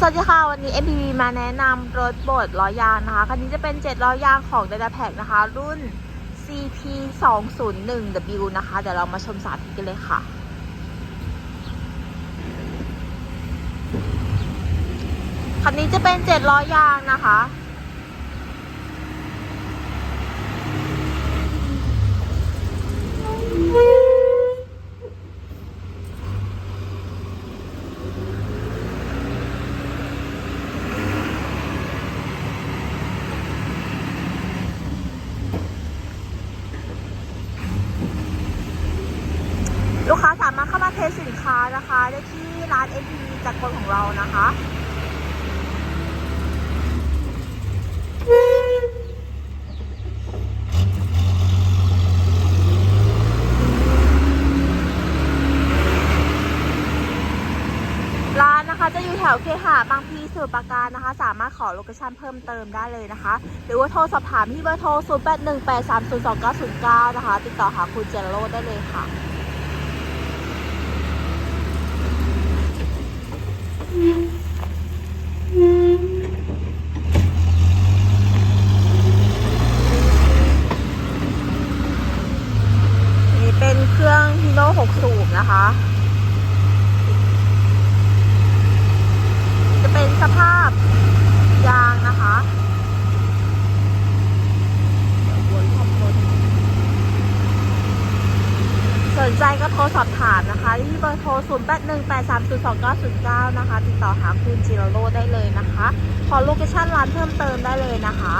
สวัสดีค่ะ วันนี้ MPV มาแนะนำรถบดล้อยางนะคะ คันนี้จะเป็น 7 ล้อยางของ d a t a p a c นะคะ รุ่น CP 2 0 1 W นะคะ เดี๋ยวเรามาชมสาธิตกันเลยค่ะคันนี้จะเป็น 7 ล้อยางนะคะ ลูกค้าสามารถเข้ามาเทสสินค้านะคะ ได้ที่ร้าน MPV จากคนของเรานะคะร้านนะคะจะอยู่แถวเคหะบางพีสุปราการนะคะ สามารถขอโลเคชั่นเพิ่มเติมได้เลยนะคะ หรือว่าโทรสอบถามที่เบอร์โทร 0818302909 นะคะ ติดต่อหาคุณเจนโรได้เลยค่ะ นี่เป็นเครื่อง ฮีโน่6สูบนะคะ จะเป็นสภาพยางนะคะสนใจก็โทรสอบถามนะคะ ที่เบอร์โทร 0818302909 นะคะ ติดต่อหาคุณจิโรโรได้เลยนะคะ ขอโลเคชั่นร้านเพิ่มเติมได้เลยนะคะ